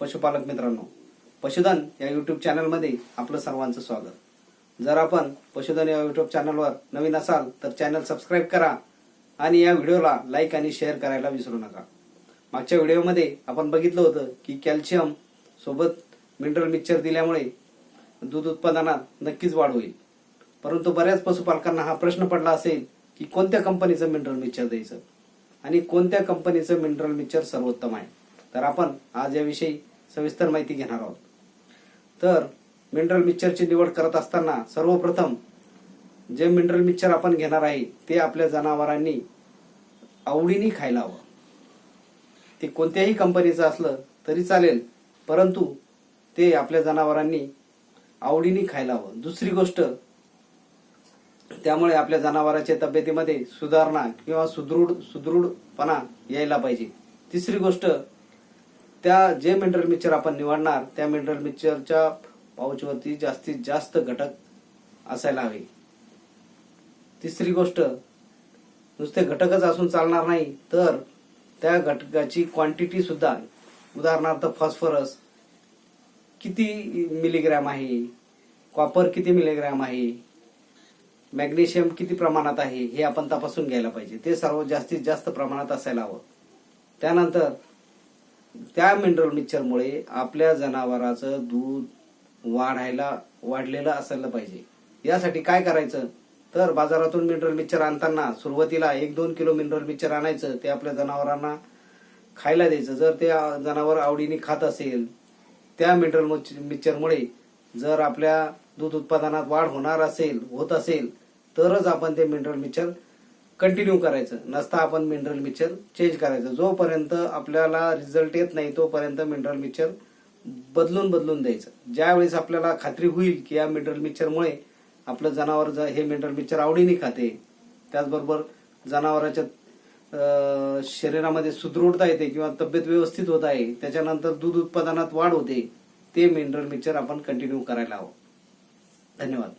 पशुपालक मित्रांनो पशुधन या युट्यूब चॅनलमध्ये आपलं सर्वांचं स्वागत. जर आपण पशुधन या युट्यूब चॅनलवर नवीन असाल तर चॅनल सबस्क्राईब करा आणि या व्हिडिओला लाईक आणि शेअर करायला विसरू नका. मागच्या व्हिडिओमध्ये आपण बघितलं होतं की कॅल्शियम सोबत मिनरल मिक्सचर दिल्यामुळे दूध उत्पादनात नक्कीच वाढ होईल. परंतु बऱ्याच पशुपालकांना हा प्रश्न पडला असेल की कोणत्या कंपनीचं मिनरल मिक्सचर द्यायचं? आणि कोणत्या कंपनीचं मिनरल मिक्सचर सर्वोत्तम आहे? तर आपण आज याविषयी सविस्तर माहिती घेणार आहोत. तर मिनरल मिक्सरची निवड करत असताना सर्वप्रथम जे मिनरल मिक्सर आपण घेणार आहे ते आपल्या जनावरांनी आवडीने खायला हवं. ते कोणत्याही कंपनीचं असलं तरी चालेल परंतु ते आपल्या जनावरांनी आवडीने खायला हवं. दुसरी गोष्ट त्यामुळे आपल्या जनावरांच्या तब्येतीमध्ये सुधारणा किंवा सुदृढ सुदृढपणा यायला पाहिजे. तिसरी गोष्ट त्या जे मिनरल मिक्सर आपण निवडणार त्या मिनरल मिक्सरच्या पाऊचवरती जास्तीत जास्त घटक असायला हवे. तिसरी गोष्ट नुसते घटकच असून चालणार नाही तर त्या घटकाची क्वांटिटी सुद्धा उदाहरणार्थ फॉस्फरस किती मिलीग्रॅम आहे कॉपर किती मिलीग्रॅम आहे मॅग्नेशियम किती प्रमाणात आहे हे आपण तपासून घ्यायला पाहिजे. ते सर्व जास्तीत जास्त प्रमाणात असायला हवं. त्यानंतर त्या मिनरल मिक्सरमुळे आपल्या जनावराचं दूध वाढायला वाढलेलं असायला पाहिजे. यासाठी काय करायचं? तर बाजारातून मिनरल मिक्सर आणताना सुरुवातीला एक दोन किलो मिनरल मिक्सर आणायचं ते आपल्या जनावरांना खायला द्यायचं. जर ते जनावर आवडीने खात असेल त्या मिनरल मिक्सरमुळे जर आपल्या दूध उत्पादनात वाढ होणार असेल होत असेल तरच आपण ते मिनरल मिक्सर कंटिन्यू करायचं. नसता आपण मिनरल मिक्सर चेंज करायचं. जोपर्यंत आपल्याला रिझल्ट येत नाही तोपर्यंत मिनरल मिक्सर बदलून बदलून द्यायचं. ज्यावेळेस आपल्याला खात्री होईल की या मिनरल मिक्सरमुळे आपलं जनावर ज- हे मिनरल मिक्सर आवडीने खाते त्याचबरोबर जनावराच्या शरीरामध्ये सुदृढता येते किंवा तब्येत व्यवस्थित होत आहे त्याच्यानंतर दूध उत्पादनात वाढ होते ते मिनरल मिक्सर आपण कंटिन्यू करायला हवं. धन्यवाद.